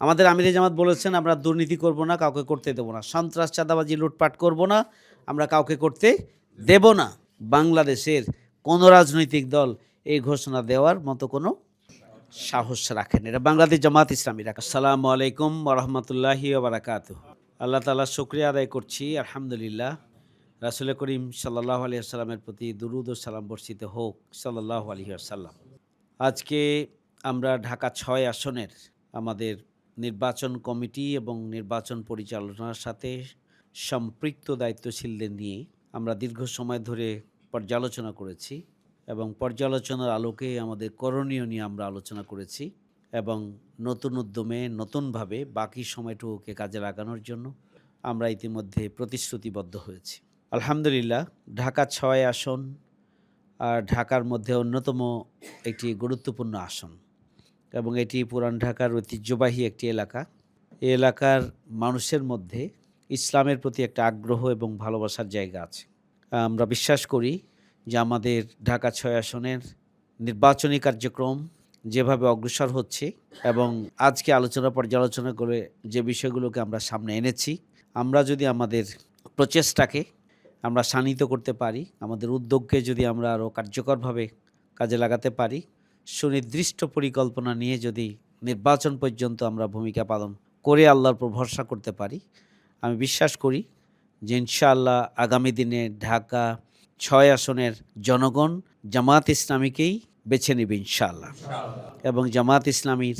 আমাদের আমিরে জামাত বলেছেন, আমরা দুর্নীতি করব না, কাউকে করতে দেব না। সন্ত্রাস, চাঁদাবাজি, লুটপাট করব না, আমরা কাউকে করতে দেব না। বাংলাদেশের কোনো রাজনৈতিক দল এই ঘোষণা দেওয়ার মতো কোনো সাহস রাখেন এটা বাংলাদেশ জামাত ইসলামী রাখা আসসালামু আলাইকুম রহমতুল্লাহি বারাকাত আল্লাহ তালা শুক্রিয়া আদায় করছি, আলহামদুলিল্লাহ। রাসুল করিম সাল্লাহ আলী আসসালামের প্রতি দুরুদ সালাম বর্ষিত হোক সাল্লাহ আলী আসাল্লাম আজকে আমরা ঢাকা ছয় আসনের আমাদের নির্বাচন কমিটি এবং নির্বাচন পরিচালনার সাথে সম্পৃক্ত দায়িত্বশীলদের নিয়ে আমরা দীর্ঘ সময় ধরে পর্যালোচনা করেছি এবং পর্যালোচনার আলোকে আমাদের করণীয় নিয়ে আমরা আলোচনা করেছি এবং নতুন উদ্যমে নতুনভাবে বাকি সময়টুকুকে কাজে লাগানোর জন্য আমরা ইতিমধ্যে প্রতিশ্রুতিবদ্ধ হয়েছি। আলহামদুলিল্লাহ, ঢাকা ছয় আসন আর ঢাকার মধ্যে অন্যতম একটি গুরুত্বপূর্ণ আসন। এবং এটি পুরান ঢাকার ঐতিহ্যবাহী একটি এলাকা। এ এলাকার মানুষের মধ্যে ইসলামের প্রতি একটা আগ্রহ এবং ভালোবাসার জায়গা আছে। আমরা বিশ্বাস করি যে আমাদের ঢাকা ছয় আসনের নির্বাচনী কার্যক্রম যেভাবে অগ্রসর হচ্ছে এবং আজকে আলোচনা পর্যালোচনা করে যে বিষয়গুলোকে আমরা সামনে এনেছি, আমরা যদি আমাদের প্রচেষ্টাকে আমরা শানিত করতে পারি, আমাদের উদ্যোগকে যদি আমরা আরও কার্যকরভাবে কাজে লাগাতে পারি সুনির্দিষ্ট পরিকল্পনা নিয়ে যদি নির্বাচন পর্যন্ত আমরা ভূমিকা পালন করে আল্লাহর উপর ভরসা করতে পারি, আমি বিশ্বাস করি যে ইনশাআল্লাহ আগামী দিনে ঢাকা ছয় আসনের জনগণ জামাত ইসলামীকেই বেছে নেবে ইনশাআল্লাহ। এবং জামাত ইসলামীর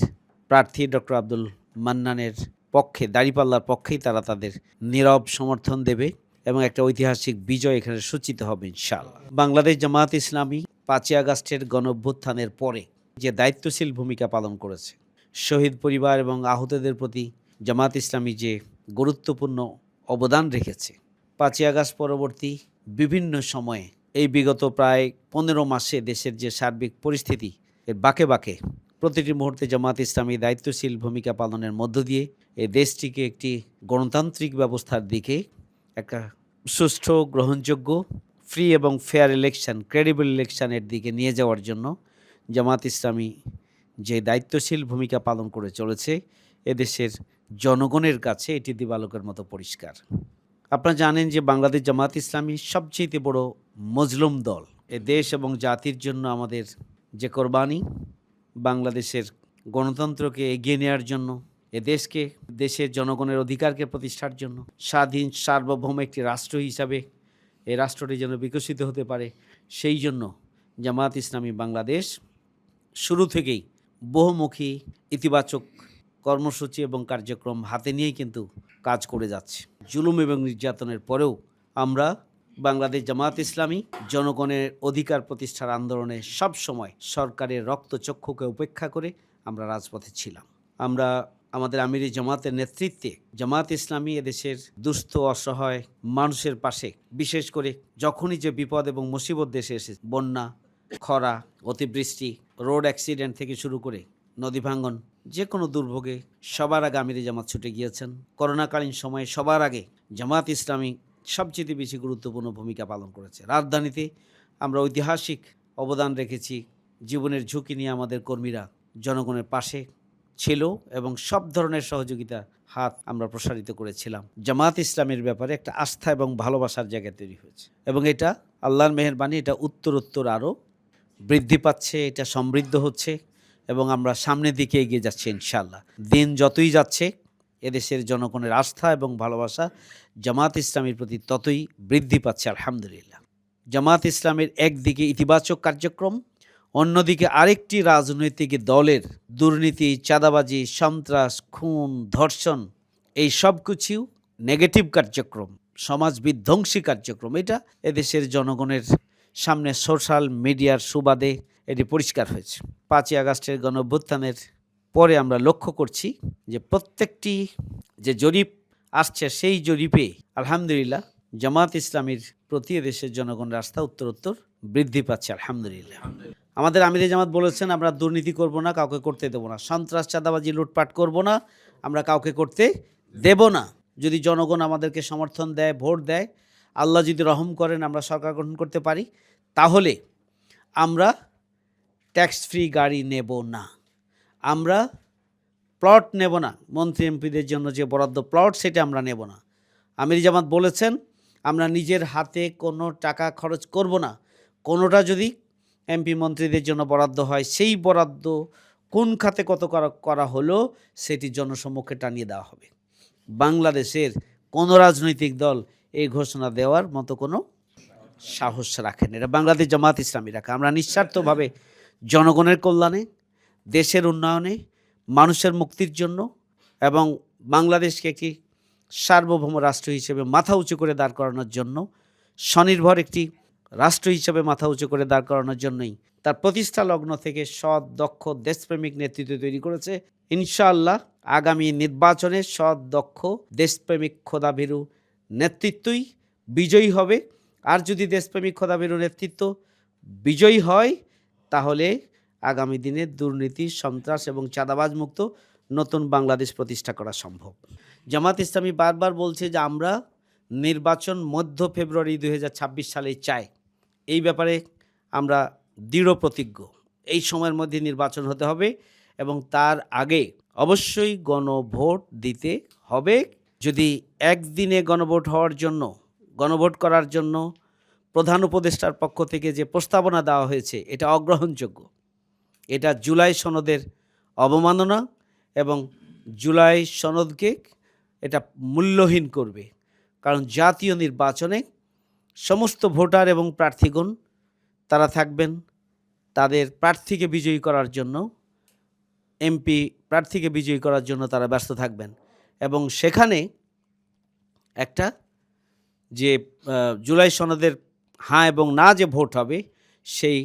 প্রার্থী ডক্টর আব্দুল মান্নানের পক্ষে, দাঁড়িপাল্লার পক্ষেই তারা তাদের নীরব সমর্থন দেবে এবং একটা ঐতিহাসিক বিজয় এখানে সূচিত হবে ইনশাআল্লাহ। বাংলাদেশ জামাত ইসলামী পাঁচই আগস্টের গণঅভ্যুত্থানের পরে যে দায়িত্বশীল ভূমিকা পালন করেছে। শহীদ পরিবার এবং আহতদের প্রতি জামাত ইসলামী যে গুরুত্বপূর্ণ অবদান রেখেছে। পাঁচই আগস্ট পরবর্তী বিভিন্ন সময়ে এই বিগত প্রায় পনেরো মাসে দেশের যে সার্বিক পরিস্থিতি, এর বাঁকে বাকে প্রতিটি মুহূর্তে জামাত ইসলামী দায়িত্বশীল ভূমিকা পালনের মধ্য দিয়ে এই দেশটিকে একটি গণতান্ত্রিক ব্যবস্থার দিকে একটা সুষ্ঠু, গ্রহণযোগ্য ফ্রি এবং ফেয়ার ইলেকশন, ক্রেডিবল ইলেকশনের দিকে নিয়ে যাওয়ার জন্য জামাত ইসলামী যে দায়িত্বশীল ভূমিকা পালন করে চলেছে এদেশের জনগণের কাছে এটি দিবালোকের মতো পরিষ্কার। আপনারা জানেন যে বাংলাদেশ জামাত ইসলামী সবচেয়ে বড় মজলুম দল। এ দেশ এবং জাতির জন্য আমাদের যে কোরবানি, বাংলাদেশের গণতন্ত্রকে এগিয়ে নেওয়ার জন্য, এ দেশকে, দেশের জনগণের অধিকারকে প্রতিষ্ঠার জন্য, স্বাধীন, সার্বভৌম একটি রাষ্ট্র হিসাবে এই রাষ্ট্রটি যেন বিকশিত হতে পারে, সেই জন্য জামাত ইসলামী বাংলাদেশ শুরু থেকেই বহুমুখী ইতিবাচক কর্মসূচি এবং কার্যক্রম হাতে নিয়েই কিন্তু কাজ করে যাচ্ছে। জুলুম এবং নির্যাতনের পরেও আমরা বাংলাদেশ জামাত ইসলামী জনগণের অধিকার প্রতিষ্ঠার আন্দোলনে সব সময় সরকারের রক্তচক্ষুকে উপেক্ষা করে আমরা রাজপথে ছিলাম। আমরা আমাদের আমিরি জামাতের নেতৃত্বে জামাত ইসলামী এদেশের দুস্থ, অসহায় মানুষের পাশে, বিশেষ করে যখনই যে বিপদ এবং মুসিবত দেশে এসে, বন্যা, খরা, অতিবৃষ্টি, রোড অ্যাক্সিডেন্ট থেকে শুরু করে নদী ভাঙ্গন যে কোনো দুর্ভোগে সবার আগে আমিরি জামাত ছুটে গিয়েছেন। করোনাকালীন সময়ে সবার আগে জামাত ইসলামী সবচেয়ে বেশি গুরুত্বপূর্ণ ভূমিকা পালন করেছে। রাজধানীতে আমরা ঐতিহাসিক অবদান রেখেছি। জীবনের ঝুঁকি নিয়ে আমাদের কর্মীরা জনগণের পাশে ছিল এবং সব ধরনের সহযোগিতা হাত আমরা প্রসারিত করেছিলাম। জামাত ইসলামের ব্যাপারে একটা আস্থা এবং ভালোবাসার জায়গা তৈরি হয়েছে। এবং এটা আল্লাহর মেহরবানি, এটা উত্তর উত্তর আরও বৃদ্ধি পাচ্ছে, এটা সমৃদ্ধ হচ্ছে এবং আমরা সামনের দিকে এগিয়ে যাচ্ছি ইনশাল্লাহ দিন যতই যাচ্ছে, এদেশের জনগণের আস্থা এবং ভালোবাসা জামাত ইসলামের প্রতি ততই বৃদ্ধি পাচ্ছে, আলহামদুলিল্লাহ। জামাত ইসলামের একদিকে ইতিবাচক কার্যক্রম অন্যদিকে আরেকটি রাজনৈতিক দলের দুর্নীতি, চাঁদাবাজি, সন্ত্রাস, খুন, ধর্ষণ, এই সব কিছু নেগেটিভ কার্যক্রম, সমাজ বিধ্বংসী কার্যক্রম। এটা এদেশের জনগণের সামনে সোশ্যাল মিডিয়ার সুবাদে এটি পরিষ্কার হয়েছে। পাঁচই আগস্টের গণ অভ্যুত্থানের পরে আমরা লক্ষ্য করছি যে প্রত্যেকটি যে জরিপ আসছে, সেই জরিপে আলহামদুলিল্লাহ জামাত ইসলামীর প্রতি দেশের জনগণের আস্থা উত্তরোত্তর বৃদ্ধি পাচ্ছে, আলহামদুলিল্লাহ। আমাদের আমিরে জামাত বলেছেন, আমরা দুর্নীতি করব না, কাউকে করতে দেব না। সন্ত্রাস, চাঁদাবাজি, লুটপাট করব না, আমরা কাউকে করতে দেব না। যদি জনগণ আমাদেরকে সমর্থন দেয়, ভোট দেয়, আল্লাহ যদি রহম করেন, আমরা সরকার গঠন করতে পারি, তাহলে আমরা ট্যাক্স ফ্রি গাড়ি নেব না। আমরা প্লট নেব না। মন্ত্রী এমপিদের জন্য যে বরাদ্দ প্লট সেটা আমরা নেব না। আমির জামাত বলেছেন, আমরা নিজের হাতে কোনো টাকা খরচ করব না। কোনোটা যদি এমপি মন্ত্রীদের জন্য বরাদ্দ হয়, সেই বরাদ্দ কোন খাতে কত করা হলো সেটি জনসম্মুখে টানিয়ে দেওয়া হবে। বাংলাদেশের কোনো রাজনৈতিক দল এই ঘোষণা দেওয়ার মতো কোনো সাহস রাখেন। এটা বাংলাদেশ জামাত ইসলামী রাখে। আমরা নিঃস্বার্থভাবে জনগণের কল্যাণে, দেশের উন্নয়নে, মানুষের মুক্তির জন্য এবং বাংলাদেশকে একটি সার্বভৌম রাষ্ট্র হিসেবে মাথা উঁচু করে দাঁড় করানোর জন্য স্বনির্ভর একটি রাষ্ট্র হিসেবে মাথা উঁচু করে দাঁড় করানোর জন্যই তার প্রতিষ্ঠা লগ্ন থেকে সৎ, দক্ষ, দেশপ্রেমিক নেতৃত্ব তৈরি করেছে। ইনশাআল্লাহ আগামী নির্বাচনে সৎ, দক্ষ, দেশপ্রেমিক খোদাভীরু নেতৃত্বই বিজয়ী হবে। আর যদি দেশপ্রেমিক খোদাভীরু নেতৃত্ব বিজয়ী হয়, তাহলে আগামী দিনে দুর্নীতি, সন্ত্রাস এবং চাঁদাবাজ মুক্ত নতুন বাংলাদেশ প্রতিষ্ঠা করা সম্ভব। জামাত ইসলামী বারবার বলছে যে আমরা নির্বাচন মধ্য ফেব্রুয়ারি দুই সালে চাই। এই ব্যাপারে আমরা দৃঢ় প্রতিজ্ঞ। এই সময়ের মধ্যে নির্বাচন হতে হবে এবং তার আগে অবশ্যই গণভোট দিতে হবে। যদি একদিনে গণভোট হওয়ার জন্য, গণভোট করার জন্য প্রধান উপদেষ্টার পক্ষ থেকে যে প্রস্তাবনা দেওয়া হয়েছে, এটা অগ্রহণযোগ্য। এটা জুলাই সনদের অবমাননা এবং জুলাই সনদকে এটা মূল্যহীন করবে। কারণ জাতীয় নির্বাচনে সমস্ত ভোটার এবং প্রার্থীগণ তারা থাকবেন তাদের প্রার্থীকে বিজয়ী করার জন্য, এমপি প্রার্থীকে বিজয়ী করার জন্য তারা ব্যস্ত থাকবেন। এবং সেখানে একটা যে জুলাই সনদের হ্যাঁ এবং না যে ভোট হবে, সেই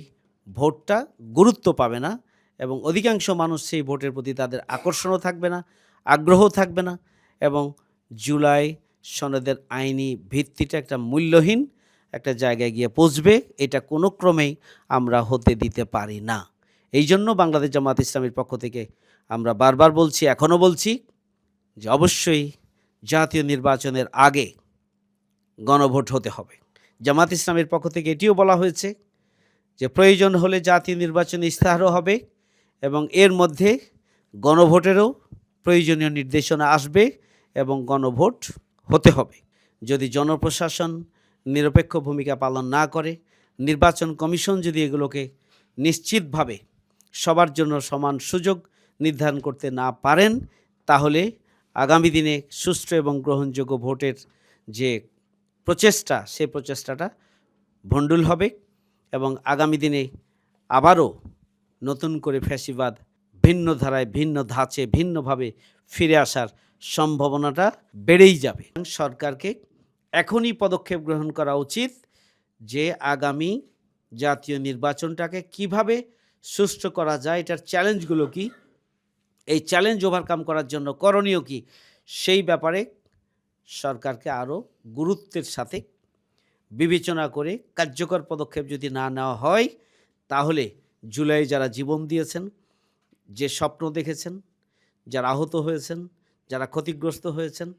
ভোটটা গুরুত্ব পাবে না এবং অধিকাংশ মানুষ সেই ভোটের প্রতি তাদের আকর্ষণও থাকবে না আগ্রহ থাকবে না এবং জুলাই সনদের আইনি ভিত্তিটা একটা মূল্যহীন একটা জায়গায় গিয়ে পৌঁছবে, এটা কোনো ক্রমেই আমরা হতে দিতে পারি না। এই জন্য বাংলাদেশ জামাত ইসলামের পক্ষ থেকে আমরা বারবার বলছি, এখনও বলছি যে অবশ্যই জাতীয় নির্বাচনের আগে গণভোট হতে হবে। জামাত ইসলামের পক্ষ থেকে এটিও বলা হয়েছে যে প্রয়োজন হলে জাতীয় নির্বাচন ইস্তাহারও হবে এবং এর মধ্যে গণভোটেরও প্রয়োজনীয় নির্দেশনা আসবে এবং গণভোট হতে হবে। যদি জনপ্রশাসন নিরপেক্ষ ভূমিকা পালন না করে, নির্বাচন কমিশন যদি এগুলোকে নিশ্চিতভাবে সবার জন্য সমান সুযোগ নির্ধারণ করতে না পারেন, তাহলে আগামী দিনে সুষ্ঠু এবং গ্রহণযোগ্য ভোটের যে প্রচেষ্টা, সেই প্রচেষ্টাটা ভণ্ডুল হবে এবং আগামী দিনে আবারও নতুন করে ফ্যাসিবাদ ভিন্ন ধারায়, ভিন্ন ধাঁচে, ভিন্নভাবে ফিরে আসার সম্ভাবনাটা বেড়েই যাবে। সরকারকে এখনই পদক্ষেপ গ্রহণ করা উচিত যে আগামী জাতীয় নির্বাচনটাকে কীভাবে সুষ্ঠু করা যায়, এটার চ্যালেঞ্জগুলো কি, এই চ্যালেঞ্জ ওভারকাম করার জন্য করণীয় কি, সেই ব্যাপারে সরকারকে আরও গুরুত্বের সাথে বিবেচনা করে কার্যকর পদক্ষেপ যদি না নেওয়া হয়, তাহলে জুলাই যারা জীবন দিয়েছেন, যে স্বপ্ন দেখেছেন, যারা আহত হয়েছেন, যারা ক্ষতিগ্রস্ত হয়েছেন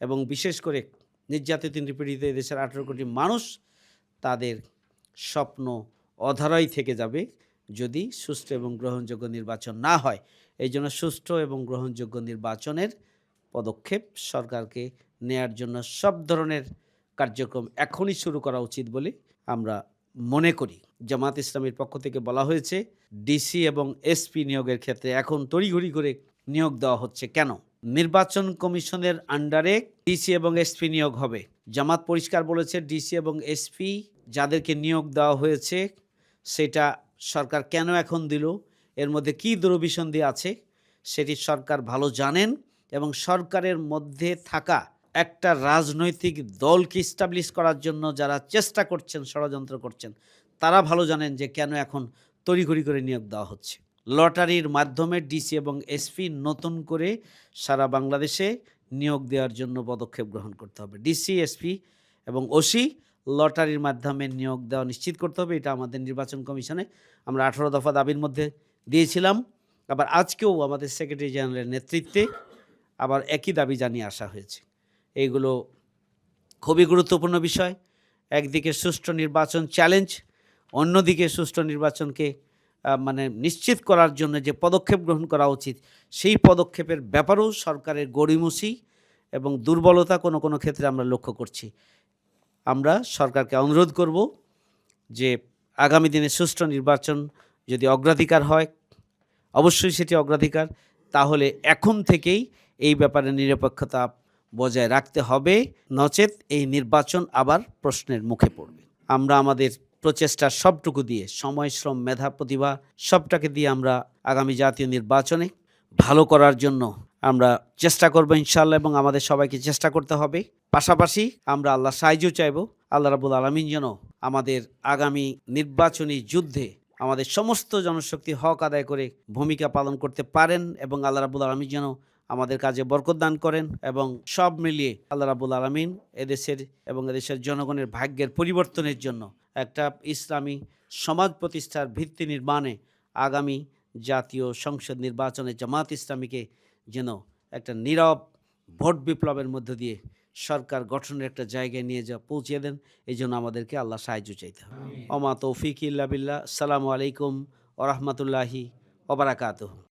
এবং বিশেষ করে নির্যাতিত নিপীড়িত দেশের আঠেরো কোটি মানুষ তাদের স্বপ্ন অধারাই থেকে যাবে যদি সুষ্ঠু এবং গ্রহণযোগ্য নির্বাচন না হয়। এই জন্য সুষ্ঠু এবং গ্রহণযোগ্য নির্বাচনের পদক্ষেপ সরকারকে নেয়ার জন্য সব ধরনের কার্যক্রম এখনই শুরু করা উচিত বলে আমরা মনে করি। জামাত ইসলামের পক্ষ থেকে বলা হয়েছে, ডিসি এবং এসপি নিয়োগের ক্ষেত্রে এখন তড়িঘড়ি করে নিয়োগ দেওয়া হচ্ছে কেন? নির্বাচন কমিশনের আন্ডারে ডিসি এবং এসপি নিয়োগ হবে। জামাত পরিষ্কার বলেছে ডিসি এবং এসপি যাদেরকে নিয়োগ দেওয়া হয়েছে, সেটা সরকার কেন এখন দিল, এর মধ্যে কী দুরভিসন্ধি আছে, সেটি সরকার ভালো জানেন এবং সরকারের মধ্যে থাকা একটা রাজনৈতিক দলকে স্টাবলিশ করার জন্য যারা চেষ্টা করছেন, ষড়যন্ত্র করছেন, তারা ভালো জানেন যে কেন এখন তড়িঘড়ি করে নিয়োগ দেওয়া হচ্ছে। লটারির মাধ্যমে ডিসি এবং এসপি নতুন করে সারা বাংলাদেশে নিয়োগ দেওয়ার জন্য পদক্ষেপ গ্রহণ করতে হবে। ডিসি, এসপি এবং ওসি লটারির মাধ্যমে নিয়োগ দেওয়া নিশ্চিত করতে হবে। এটা আমাদের নির্বাচন কমিশনে আমরা আঠারো দফা দাবির মধ্যে দিয়েছিলাম। আবার আজকেও আমাদের সেক্রেটারি জেনারেলের নেতৃত্বে আবার একই দাবি জানিয়ে আসা হয়েছে। এইগুলো খুবই গুরুত্বপূর্ণ বিষয়। একদিকে সুষ্ঠু নির্বাচন চ্যালেঞ্জ অন্যদিকে সুষ্ঠু নির্বাচনকে মানে নিশ্চিত করার জন্য যে পদক্ষেপ গ্রহণ করা উচিত, সেই পদক্ষেপের ব্যাপারেও সরকারের গড়িমসি এবং দুর্বলতা কোনো কোনো ক্ষেত্রে আমরা লক্ষ্য করছি। আমরা সরকারকে অনুরোধ করব যে আগামী দিনে সুষ্ঠু নির্বাচন যদি অগ্রাধিকার হয়, অবশ্যই সেটি অগ্রাধিকার, তাহলে এখন থেকেই এই ব্যাপারে নিরপেক্ষতা বজায় রাখতে হবে। নচেত এই নির্বাচন আবার প্রশ্নের মুখে পড়বে। আমরা আমাদের প্রচেষ্টার সবটুকু দিয়ে সময়, শ্রম, মেধা, প্রতিভা সবটাকে দিয়ে আমরা আগামী জাতীয় নির্বাচনে ভালো করার জন্য আমরা চেষ্টা করব ইনশাল্লাহ এবং আমাদের সবাইকে চেষ্টা করতে হবে। পাশাপাশি আমরা আল্লাহ সাহায্য চাইব, আল্লাহ রাবুল আলমিন যেন আমাদের আগামী নির্বাচনী যুদ্ধে আমাদের সমস্ত জনশক্তি হক আদায় করে ভূমিকা পালন করতে পারেন এবং আল্লাহ রাবুল আলমিন যেন আমাদের কাজে বরকত দান করেন এবং সব মিলিয়ে আল্লাহ রাবুল আলমিন এদেশের এবং এদেশের জনগণের ভাগ্যের পরিবর্তনের জন্য একটা ইসলামী সমাজ প্রতিষ্ঠার ভিত্তি নির্মাণে আগামী জাতীয় সংসদ নির্বাচনে জামাত ইসলামীকে যেন একটা নীরব ভোট বিপ্লবের মধ্য দিয়ে সরকার গঠনের একটা জায়গায় নিয়ে যা পৌঁছে দেন এই জন্য আমাদেরকে আল্লাহ সাহায্য চাইতে হবে। অমা তৌফিক ইল্লা বিল্লাহ। সালামু আলাইকুম ওরহমতুল্লাহি ওবরাকাতুহ